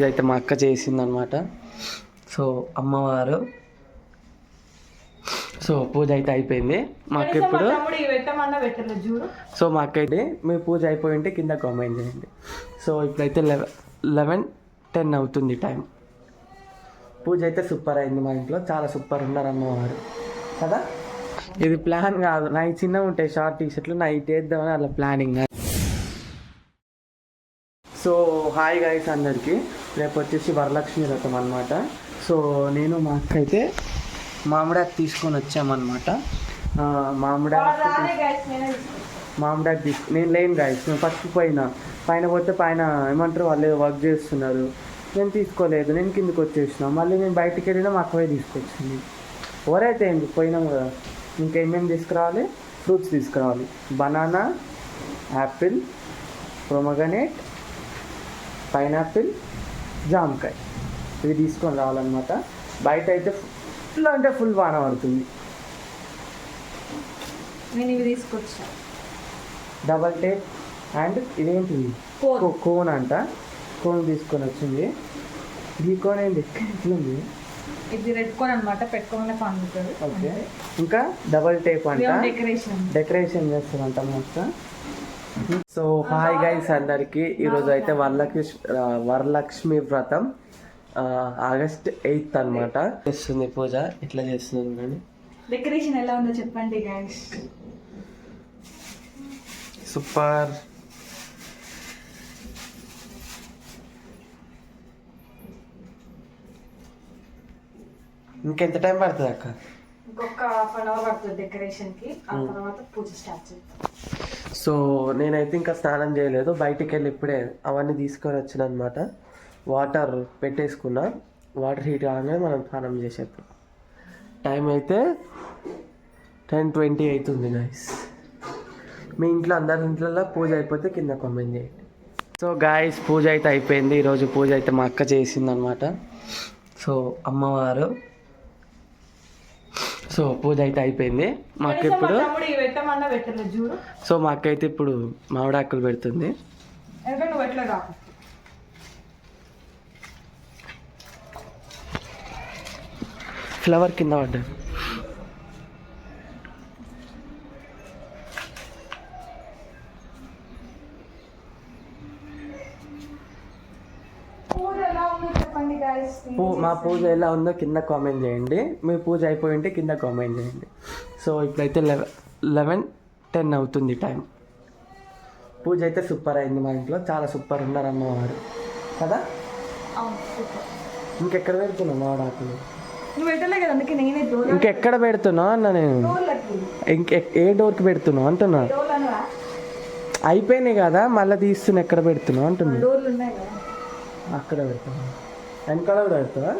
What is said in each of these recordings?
ఇదైతే మా అక్క చేసిందనమాట సో అమ్మవారు. సో పూజ అయితే అయిపోయింది. మా అక్క ఇప్పుడు సో మా అక్క అయితే మీ పూజ అయిపోయి ఉంటే కింద కామెంట్ చేయండి. సో ఇప్పుడైతే లెవెన్ లెవెన్ టెన్ అవుతుంది టైం. పూజ అయితే సూపర్ అయింది మా ఇంట్లో. చాలా సూపర్ ఉన్నారు అమ్మవారు. కదా? ఇది ప్లాన్ కాదు. నా చిన్నగా ఉంటాయి షార్ట్ టీ షర్ట్లు నైట్ వేద్దామని అలా ప్లానింగ్ సో హాయ్ గైస్ అందరికి. రేపు వచ్చేసి వరలక్ష్మి వ్రతం అనమాట సో నేను మా అక్క అయితే మామిడాకు తీసుకొని వచ్చామన్నమాట. మామిడాకు. మామిడాకు తీసుకు నేను లేను గాయస్ నేను ఫస్ట్ పోయినా. పైన పోతే పైన ఏమంటారు వాళ్ళు వర్క్ చేస్తున్నారు. నేను తీసుకోలేదు నేను కిందకి వచ్చేసిన. మళ్ళీ నేను బయటికి వెళ్ళినా మా అక్కవే తీసుకొచ్చింది. ఎవరైతే ఏంటి పోయినాం కదా ఇంకేమేమి తీసుకురావాలి? ఫ్రూట్స్ తీసుకురావాలి. బనానా యాపిల్ ప్రొమగనేట్ పైనాపిల్ జామకాయ. ఇవి తీసుకొని రావాలన్నమాట. బయట అయితే ఫుల్ అంటే ఫుల్ వాన పడుతుంది. నేను ఇవి తీసుకొచ్చా. డబల్ టేప్ అండ్ ఇదేంటిది? కోన్. అంట. కోన్ తీసుకొని వచ్చింది. ఈ కోన్ ఏంటి ఇట్లుంది ఇది రెడ్ కోన్ అనమాట పెట్టుకోమని పండుతుంది. ఓకే ఇంకా డబల్ టేప్ అంట. డెకరేషన్ డెకరేషన్ చేస్తారంట మొత్తం. సో హాయ్ గైస్ అందరికి. ఈరోజు అయితే వరలక్ష్మి వరలక్ష్మి వ్రతం ఆగస్ట్ ఎయిత్ అన్నమాట. చేస్తుంది పూజ. ఇట్లా చేస్తుంది కానీ డెకరేషన్ ఎలా ఉందో చెప్పండి గైస్. సూపర్. ఇంకెంత టైం పడుతుంది అక్క? ఇంకొక హాఫ్ అన్ అవర్ పడుతుంది డెకరేషన్కి ఆ తర్వాత పూజ స్టార్ట్ చేద్దాం. సో నేనైతే ఇంకా స్నానం చేయలేదు. బయటికి వెళ్ళి ఇప్పుడే అవన్నీ తీసుకొని వచ్చిన అనమాట వాటర్ పెట్టేసుకున్నా. వాటర్ హీట్ కాగానే మనం స్నానం చేసేది టైం అయితే టెన్ ట్వంటీ అవుతుంది గాయస్ మీ ఇంట్లో అందరి ఇంట్లో పూజ అయిపోతే కింద కామెంట్ చేయండి. సో గాయస్ పూజ అయితే అయిపోయింది. ఈరోజు పూజ అయితే మా అక్క చేసిందనమాట సో అమ్మవారు సో పూజ అయితే అయిపోయింది. మా అక్క ఇప్పుడు సో మా అక్క అయితే ఇప్పుడు మామిడాకులు పెడుతుంది. ఫ్లవర్ కింద పడ్డది పూజ ఎలా ఉందో చెప్పండి గైస్ పూ మా పూజ ఎలా ఉందో కింద కామెంట్ చేయండి. మీ పూజ అయిపోయి ఉంటే కింద కామెంట్ చేయండి. సో ఇప్పుడైతే లెవెన్ లెవెన్ టెన్ అవుతుంది టైం. పూజ అయితే సూపర్ అయింది మా ఇంట్లో. చాలా సూపర్ ఉన్నారు అమ్మవారు. కదా? ఇంకెక్కడ పెడుతున్నావు మామిడాకులు ఇంకెక్కడ పెడుతున్నావు అన్న నేను? ఇంకె ఏ డోర్కి పెడుతున్నావు అంటున్నా? అయిపోయినాయి కదా మళ్ళీ తీస్తున్నా ఎక్కడ పెడుతున్నావు అంటున్నా? అక్కడ పెడతావా వెనకాల కూడా పెడతావా?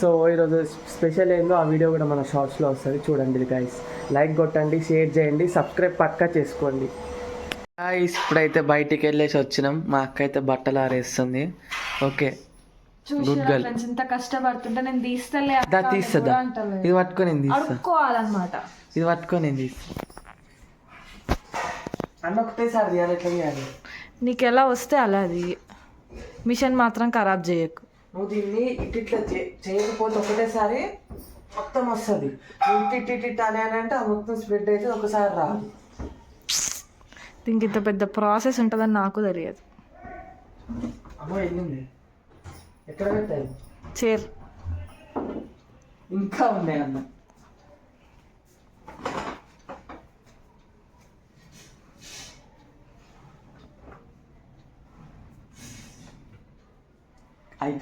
సో ఈరోజు స్పెషల్ ఏందో ఆ వీడియో కూడా మన షార్ట్స్లో వస్తుంది. చూడండి గైస్ లైక్ కొట్టండి షేర్ చేయండి సబ్స్క్రైబ్ పక్కా చేసుకోండి. గైస్ ఇప్పుడైతే బయటికి వెళ్ళేసి వచ్చినాం. మా అక్క అయితే బట్టలు ఆరేస్తుంది. Okay girl. ఫ్రెండ్స్ ఇంత కష్టపడుతుంటే నేను తీస్తలే దా తీస్తుందా. ఇది పట్టుకొని నేను తీస్తా. అడుక్కోవాలన్నమాట. ఇది పట్టుకొని నేను తీస్తా. అన్న ఒకటేసారి తీయాలి ఎట్లా తీయాలి? నీకు ఎలా వస్తే అలా అది. మిషన్ మాత్రం ఖరాబ్ చేయకు. నువ్వు దీన్ని ఇటు ఇట్లా చేయకపోతే ఒకటేసారి మొత్తం వస్తుంది. ఇటు ఇటు ఇటు ఇటు అని అని అంటే ఆ మొత్తం స్ప్రెడ్ అయితే ఒకసారి రాదు. దీనికి ఇంత పెద్ద ప్రాసెస్ ఉంటుందని నాకు తెలియదు. అమ్మో వెళ్ళింది ఎక్కడ పెట్టాలి చేర్. ఇంకా ఉన్నాయి అన్న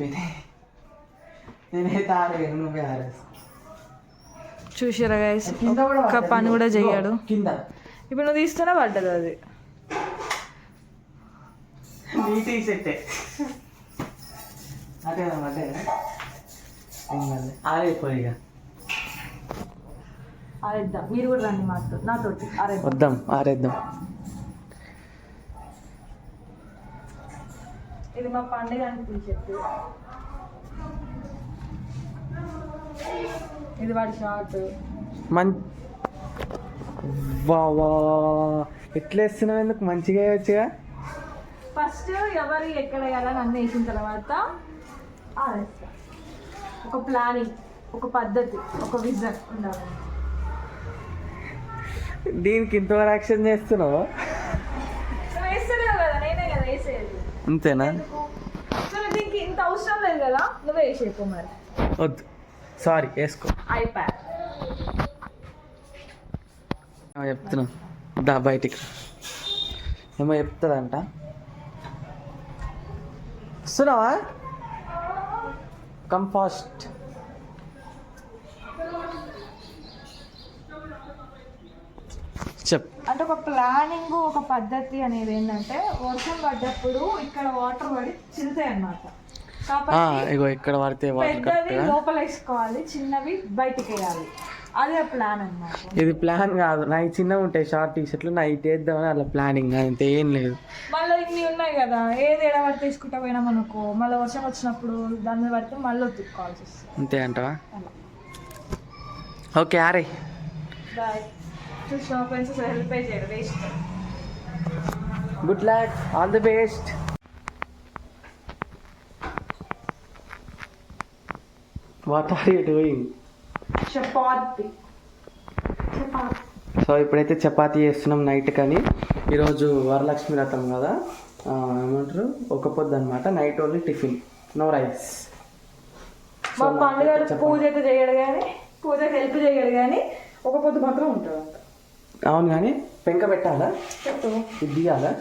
అయిపోయినాయి నేనైతే ఆడేయను నువ్వే ఆడేస్తా చూసిరా గైస్ ఒక్క. పని కూడా చెయ్యడు కింద ఇప్పుడు నువ్వు తీస్తూనే పడ్డది అది నీ టీ సెట్టే అదే అదే ఆరైపోయి ఇక ఆరేద్దాం మీరు కూడా రండి మాతో నాతోటి ఆరేద్దాం వద్దాం ఆరేద్దాం ఇది మా పండుగ అనిపించట్టు ఇది వాడి షార్ట్. మం. ఎట్లా వేస్తున్నావు ఎందుకు? మంచిగా వేయచ్చుగా ఫస్ట్ ఎవరు ఎక్కడ వేయాలని అన్ని వేసిన తర్వాత ఒక ప్లానింగ్ ఒక పద్ధతి ఒక విజన్ ఉండాలి. దీనికి ఇంతవరకు యాక్షన్ చేస్తున్నావు? అంతేనా? దీనికి ఇంత అవసరం లేదు కదా? నువ్వే వేసేపు మరి. వద్దు. సారీ వేసుకో. ఐప్యాడ్. చెప్తున్నా. దా బయటికి. ఏమో చెప్తుందంట వస్తున్నావా? కమ్ ఫాస్ట్ చెప్ అంటే ఒక ప్లానింగ్ ఒక పద్ధతి అనేది ఏంటంటే వర్షం పడ్డప్పుడు ఇక్కడ వాటర్ పడి చిరుతాయి అన్నమాట ఇగో ఇక్కడ పడితే వాటర్ పెద్దవి లోపల వేసుకోవాలి చిన్నవి బయటికి వేయాలి అదే ప్లాన్ అన్నమాట. ఇది ప్లాన్ కాదు. నా చిన్నగా ఉంటాయి షార్ట్ టీ షర్ట్లు నా ఇటు వేద్దామని అలా ప్లానింగ్ అంతే ఏం లేదు. మళ్ళీ ఇన్ని ఉన్నాయి కదా ఏది ఎడ పడితే తీసుకుంటా పోయినాం అనుకో మళ్ళీ వర్షం వచ్చినప్పుడు దాని మీద పడితే మళ్ళీ ఉతుక్కోవాల్సి వస్తుంది. అంతే అంటవా? Okay array. Bye. Friends help waste good luck all the best what are you doing chapati chapati so ఇప్పుడైతే చపాతీ చేస్తున్నాం నైట్ కానీ. ఈరోజు వరలక్ష్మి వ్రతం కదా. ఏమంటారు? ఒక పొద్దు అనమాట night only tiffin no rice మా పండుగ పూజ అయితే చేయడు కానీ పూజకి హెల్ప్ చేయడు కానీ ఒక పొద్దు మాత్రం ఉంటాడు అంత అవును కానీ పెంక పెట్టాలా చెప్పు ఇది తీయాలా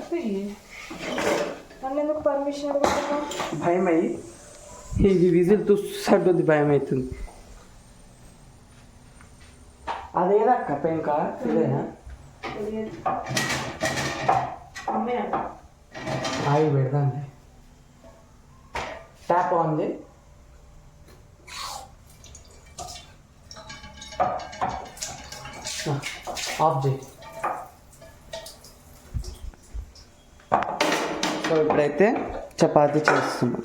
నన్ను ఎందుకు పర్మిషన్ అడుగుతున్నావు భయం అయ్యి ఇది విజిల్ తుస్సడ్డుంది భయం అవుతుంది అదేదక్క పెంక ఇదేనా అమ్మే అంట ఆగి పెడదాండి ట్యాప్ ఆన్ చేయి ఆఫ్ చేయి సో ఇప్పుడైతే చపాతీ చేస్తున్నాం.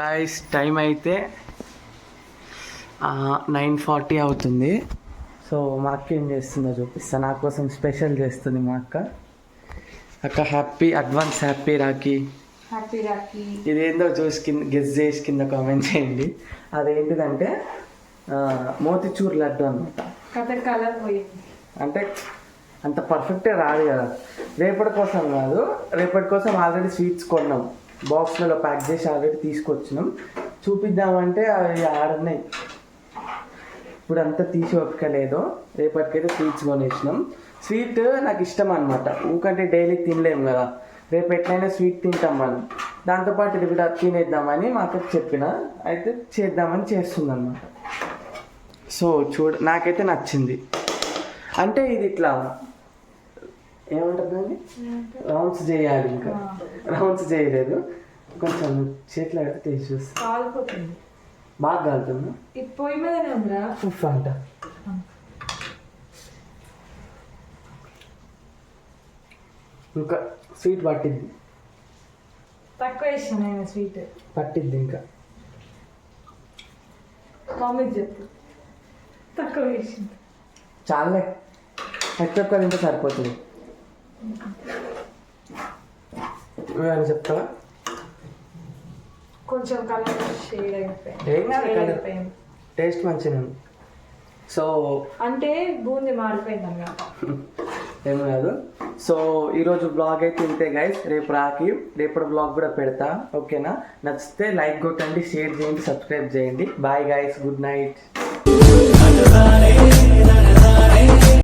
రైస్ టైం అయితే నైన్ ఫార్టీ అవుతుంది. సో మా అక్క ఏం చేస్తుందో చూపిస్తా. నా కోసం స్పెషల్ చేస్తుంది మా అక్క. అక్క happy advance happy Rakhi. Happy Rakhi. ఇదేందో చూసి కింద గెస్ చేసి కింద కామెంట్ చేయండి. అదేంటిదంటే మోతిచూర్ లడ్డు అనమాట అంటే అంత పర్ఫెక్టే రాదు కదా. రేపటి కోసం కాదు రేపటి కోసం ఆల్రెడీ స్వీట్స్ కొన్నాం. బాక్స్లలో ప్యాక్ చేసి ఆల్రెడీ తీసుకొచ్చినాం. చూపిద్దామంటే అవి ఆడున్నాయి ఇప్పుడు అంతా తీసి ఒక్కలేదు రేపటికైతే స్వీట్స్ కొనేసినాం. స్వీట్ నాకు ఇష్టం అనమాట ఊకంటే డైలీ తినలేం కదా. రేపు ఎట్లయినా స్వీట్ తింటాం మనం. దాంతోపాటు ఇది కూడా తినేద్దామని మా అక్కకి చెప్పిన. అయితే చేద్దామని చేస్తుంది అనమాట సో చూడ నాకైతే నచ్చింది. అంటే ఇది ఇట్లా ఏమంటుందండి రౌండ్స్ చేయాలి ఇంకా. రౌండ్స్ చేయలేదు. కొంచెం చేతిలో పెడితే టేస్ట్ చూస్తే. కాలిపోతుంది. బాగా కాలుతుందా? పొయ్యి మీదనే ఉఫ్ అంట. ఇంకా స్వీట్ పట్టిద్ది తక్కువ వేసిన నేను స్వీట్. పట్టిద్ది ఇంకా. మమ్మీకి చెప్పు. తక్కువ వేసింది చాలే. ఎక్కువ తింటే సరిపోతుంది. నువ్వేమైనా చెప్తావా? కొంచెం కలర్ షేడ్ అయిపోయింది. టేస్ట్ మంచిగా సో అంటే బూంది మారిపోయింది అన్నమాట. ఏం కాదు. సో ఈరోజు బ్లాగ్ అయితే ఇంతే గైస్ రేపు రాకి రేపటి బ్లాగ్ కూడా పెడతా. ఓకేనా? నచ్చితే లైక్ కొట్టండి షేర్ చేయండి సబ్స్క్రైబ్ చేయండి. Bye guys good night running